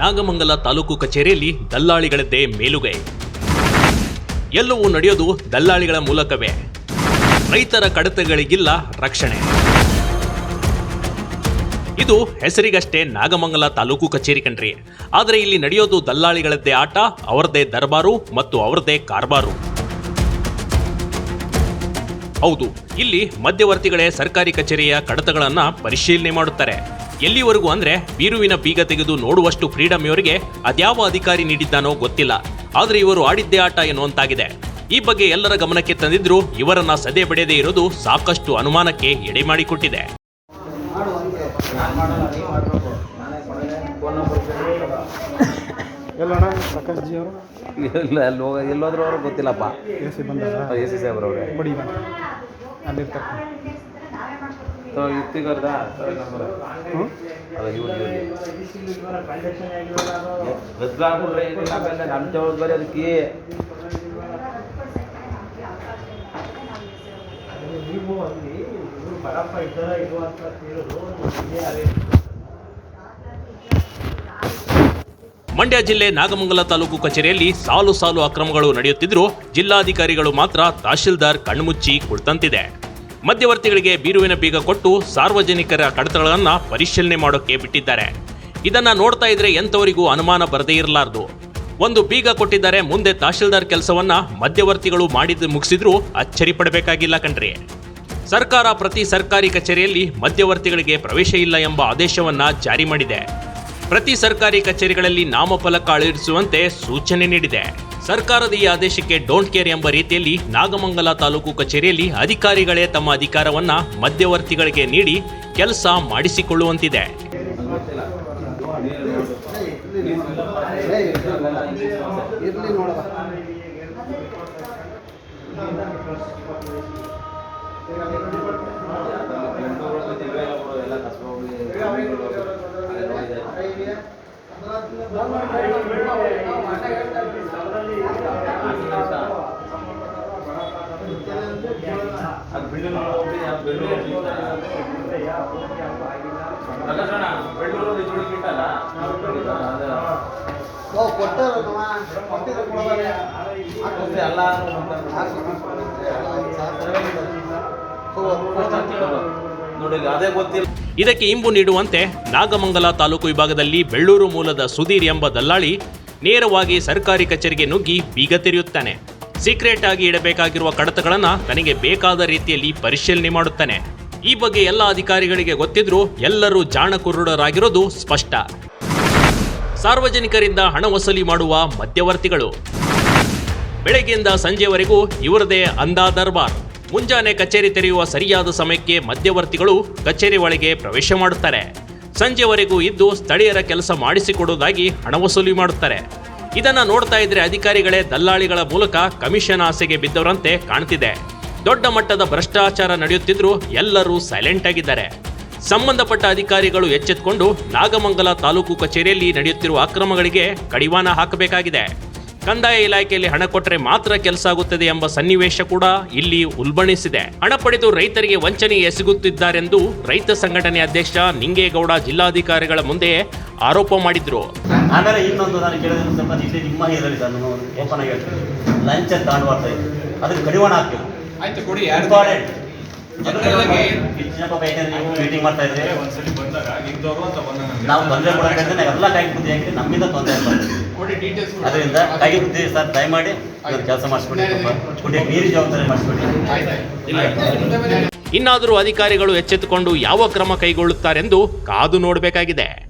ನಾಗಮಂಗಲ ತಾಲೂಕು ಕಚೇರಿಯಲ್ಲಿ ದಲ್ಲಾಳಿಗಳದ್ದೇ ಮೇಲುಗೈ. ಎಲ್ಲವೂ ನಡೆಯೋದು ದಲ್ಲಾಳಿಗಳ ಮೂಲಕವೇ. ರೈತರ ಕಡತಗಳಿಗಿಲ್ಲ ರಕ್ಷಣೆ. ಇದು ಹೆಸರಿಗಷ್ಟೇ ನಾಗಮಂಗಲ ತಾಲೂಕು ಕಚೇರಿ ಕಣ್ರಿ. ಆದರೆ ಇಲ್ಲಿ ನಡೆಯೋದು ದಲ್ಲಾಳಿಗಳದ್ದೇ ಆಟ ಅವರದೇ ದರ್ಬಾರು ಮತ್ತು ಅವರದೇ ಕಾರ್ಬಾರು. ಹೌದು, ಇಲ್ಲಿ ಮಧ್ಯವರ್ತಿಗಳೇ ಸರ್ಕಾರಿ ಕಚೇರಿಯ ಕಡತಗಳನ್ನ ಪರಿಶೀಲನೆ ಮಾಡುತ್ತಾರೆ. ಎಲ್ಲಿವರೆಗೂ ಅಂದ್ರೆ ಬೀರುವಿನ ಬೀಗ ತೆಗೆದು ನೋಡುವಷ್ಟು ಫ್ರೀಡಮ್ ಇವರಿಗೆ ಅದ್ಯಾವ ಅಧಿಕಾರಿ ನೀಡಿದ್ದಾನೋ ಗೊತ್ತಿಲ್ಲ. ಆದ್ರೆ ಇವರು ಆಡಿದ್ದೇ ಆಟ ಎನ್ನುವಂತಾಗಿದೆ. ಈ ಬಗ್ಗೆ ಎಲ್ಲರ ಗಮನಕ್ಕೆ ತಂದಿದ್ರು ಇವರನ್ನ ಸದೆ ಬಡಿಯದೇ ಇರೋದು ಸಾಕಷ್ಟು ಅನುಮಾನಕ್ಕೆ ಎಡೆ ಮಾಡಿಕೊಟ್ಟಿದೆ. ಎಲ್ಲಣ್ಣ ಪ್ರಕಾಶ್ ಅವರು ಇಲ್ಲ ಅಲ್ಲಿ ಹೋಗ ಎಲ್ಲೋದ್ರೂ ಅವ್ರಿಗೆ ಗೊತ್ತಿಲ್ಲಪ್ಪ. ಎ ಸಿ ಬಂದಾರ ಎ ಸಿ ಸಾಹೇಬ್ರವ್ರೆ. ಬಡಿ ಅಲ್ಲ ಇವ್ರು ಅದಕ್ಕೆ ಮಂಡ್ಯ ಜಿಲ್ಲೆ ನಾಗಮಂಗಲ ತಾಲೂಕು ಕಚೇರಿಯಲ್ಲಿ ಸಾಲು ಸಾಲು ಅಕ್ರಮಗಳು ನಡೆಯುತ್ತಿದ್ರು ಜಿಲ್ಲಾಧಿಕಾರಿಗಳು ಮಾತ್ರ ತಹಶೀಲ್ದಾರ್ ಕಣ್ಮುಚ್ಚಿ ಕುಳಿತಂತಿದೆ. ಮಧ್ಯವರ್ತಿಗಳಿಗೆ ಬೀರುವಿನ ಬೀಗ ಕೊಟ್ಟು ಸಾರ್ವಜನಿಕರ ಕಡತಗಳನ್ನು ಪರಿಶೀಲನೆ ಮಾಡೋಕ್ಕೆ ಬಿಟ್ಟಿದ್ದಾರೆ. ಇದನ್ನ ನೋಡ್ತಾ ಇದ್ರೆ ಎಂಥವರಿಗೂ ಅನುಮಾನ ಬರದೇ ಇರಲಾರದು. ಒಂದು ಬೀಗ ಕೊಟ್ಟಿದ್ದಾರೆ, ಮುಂದೆ ತಹಶೀಲ್ದಾರ್ ಕೆಲಸವನ್ನ ಮಧ್ಯವರ್ತಿಗಳು ಮಾಡಿದ್ದು ಮುಗಿಸಿದ್ರೂ ಅಚ್ಚರಿ ಪಡಬೇಕಾಗಿಲ್ಲ ಕಣ್ರಿ. ಸರ್ಕಾರ ಪ್ರತಿ ಸರ್ಕಾರಿ ಕಚೇರಿಯಲ್ಲಿ ಮಧ್ಯವರ್ತಿಗಳಿಗೆ ಪ್ರವೇಶ ಇಲ್ಲ ಎಂಬ ಆದೇಶವನ್ನ ಜಾರಿ ಮಾಡಿದೆ. ಪ್ರತಿ ಸರ್ಕಾರಿ ಕಚೇರಿಗಳಲ್ಲಿ ನಾಮಫಲಕ ಅಳವಡಿಸುವಂತೆ ಸೂಚನೆ ನೀಡಿದೆ. ಸರ್ಕಾರದ ಈ ಆದೇಶಕ್ಕೆ ಡೋಂಟ್ ಕೇರ್ ಎಂಬ ರೀತಿಯಲ್ಲಿ ನಾಗಮಂಗಲ ತಾಲೂಕು ಕಚೇರಿಯಲ್ಲಿ ಅಧಿಕಾರಿಗಳೇ ತಮ್ಮ ಅಧಿಕಾರವನ್ನ ಮಧ್ಯವರ್ತಿಗಳಿಗೆ ನೀಡಿ ಕೆಲಸ ಮಾಡಿಸಿಕೊಳ್ಳುವಂತಿದೆ. ಇರ್ಲಿ ನೋಡವ ಓ ಕೊಟ್ಟಾರಲ್ಲವ ನೋಡಿ ಅದೇ ಗೊತ್ತಿಲ್ಲ ಇದಕ್ಕೆ ಇಂಬು ನೀಡುವಂತೆ ನಾಗಮಂಗಲ ತಾಲೂಕು ವಿಭಾಗದಲ್ಲಿ ಬೆಳ್ಳೂರು ಮೂಲದ ಸುಧೀರ್ ಎಂಬ ದಲ್ಲಾಳಿ ನೇರವಾಗಿ ಸರ್ಕಾರಿ ಕಚೇರಿಗೆ ನುಗ್ಗಿ ಬೀಗ ತೆರೆಯುತ್ತಾನೆ. ಸೀಕ್ರೆಟ್ ಆಗಿ ಇಡಬೇಕಾಗಿರುವ ಕಡತಗಳನ್ನು ತನಗೆ ಬೇಕಾದ ರೀತಿಯಲ್ಲಿ ಪರಿಶೀಲನೆ ಮಾಡುತ್ತಾನೆ. ಈ ಬಗ್ಗೆ ಎಲ್ಲ ಅಧಿಕಾರಿಗಳಿಗೆ ಗೊತ್ತಿದ್ರೂ ಎಲ್ಲರೂ ಜಾಣಕುರುಡರಾಗಿರೋದು ಸ್ಪಷ್ಟ. ಸಾರ್ವಜನಿಕರಿಂದ ಹಣ ವಸೂಲಿ ಮಾಡುವ ಮಧ್ಯವರ್ತಿಗಳು. ಬೆಳಗ್ಗೆಯಿಂದ ಸಂಜೆವರೆಗೂ ಇವರದೇ ಅಂದಾ ದರ್ಬಾರ್. ಮುಂಜಾನೆ ಕಚೇರಿ ತೆರೆಯುವ ಸರಿಯಾದ ಸಮಯಕ್ಕೆ ಮಧ್ಯವರ್ತಿಗಳು ಕಚೇರಿ ಒಳಗೆ ಪ್ರವೇಶ ಮಾಡುತ್ತಾರೆ. ಸಂಜೆವರೆಗೂ ಇದ್ದು ಸ್ಥಳೀಯರ ಕೆಲಸ ಮಾಡಿಸಿಕೊಡುವುದಾಗಿ ಹಣ ವಸೂಲಿ ಮಾಡುತ್ತಾರೆ. ಇದನ್ನು ನೋಡ್ತಾ ಇದ್ರೆ ಅಧಿಕಾರಿಗಳೇ ದಲ್ಲಾಳಿಗಳ ಮೂಲಕ ಕಮಿಷನ್ ಆಸೆಗೆ ಬಿದ್ದವರಂತೆ ಕಾಣ್ತಿದೆ. ದೊಡ್ಡ ಮಟ್ಟದ ಭ್ರಷ್ಟಾಚಾರ ನಡೆಯುತ್ತಿದ್ರು ಎಲ್ಲರೂ ಸೈಲೆಂಟ್ ಆಗಿದ್ದಾರೆ. ಸಂಬಂಧಪಟ್ಟ ಅಧಿಕಾರಿಗಳು ಎಚ್ಚೆತ್ತುಕೊಂಡು ನಾಗಮಂಗಲ ತಾಲೂಕು ಕಚೇರಿಯಲ್ಲಿ ನಡೆಯುತ್ತಿರುವ ಅಕ್ರಮಗಳಿಗೆ ಕಡಿವಾಣ ಹಾಕಬೇಕಾಗಿದೆ. ಕಂದಾಯ ಇಲಾಖೆಯಲ್ಲಿ ಹಣ ಕೊಟ್ಟರೆ ಮಾತ್ರ ಕೆಲಸ ಆಗುತ್ತದೆ ಎಂಬ ಸನ್ನಿವೇಶ ಕೂಡ ಇಲ್ಲಿ ಉಲ್ಬಣಿಸಿದೆ. ಹಣ ಪಡೆದು ರೈತರಿಗೆ ವಂಚನೆ ಎಸಗುತ್ತಿದ್ದಾರೆಂದು ರೈತ ಸಂಘಟನೆ ಅಧ್ಯಕ್ಷ ನಿಂಗೇಗೌಡ ಜಿಲ್ಲಾಧಿಕಾರಿಗಳ ಮುಂದೆ ಆರೋಪ ಮಾಡಿದ್ರು. ಆಮೇಲೆ ಇನ್ನೊಂದು ನಾನು ಕೇಳಿದ್ರೆ ಸ್ವಲ್ಪ ಇಲ್ಲಿ ನಿಮ್ಮ ಇದರಲ್ಲಿ ಸರ್ ನಾನು ಓಪನ್ ಆಗಿ ಹೇಳ್ತೀನಿ. ಲಂಚ ತಗೊಂಡು ಬರ್ತಾ ಇದ್ದೆ ಅದಕ್ಕೆ ಕಡಿವಾಣ ಹಾಕ್ಬೇಕು. ಆಯ್ತು ಕೊಡಿ ಇಂಪಾರ್ಟೆಂಟ್ ನೀವು ಮೀಟಿಂಗ್ ಮಾಡ್ತಾ ಇದ್ರೆ ಒಂದ್ಸಲಿ ಬಂದಾಗ ನಿಮ್ದವ್ರು ಅಂತ ನಮ್ಗೆ ನಾವು ತೊಂದರೆ ಕೊಡೋದ್ರಿಂದ ಎಲ್ಲ ಟೈಮ್ ಬುದ್ಧಿ ಹಾಕಿ ನಮ್ಮಿಂದ ತೊಂದರೆ ಅದರಿಂದ ಬುದ್ಧಿ ಸರ್ ದಯಮಾಡಿ ಕೆಲಸ ಕುಡಿಯ ನೀರು ಜವಾಬ್ದಾರಿ ಮಾಡಿಸ್ಕೊಡಿ. ಇನ್ನಾದರೂ ಅಧಿಕಾರಿಗಳು ಎಚ್ಚೆತ್ತುಕೊಂಡು ಯಾವ ಕ್ರಮ ಕೈಗೊಳ್ಳುತ್ತಾರೆಂದು ಕಾದು ನೋಡಬೇಕಾಗಿದೆ.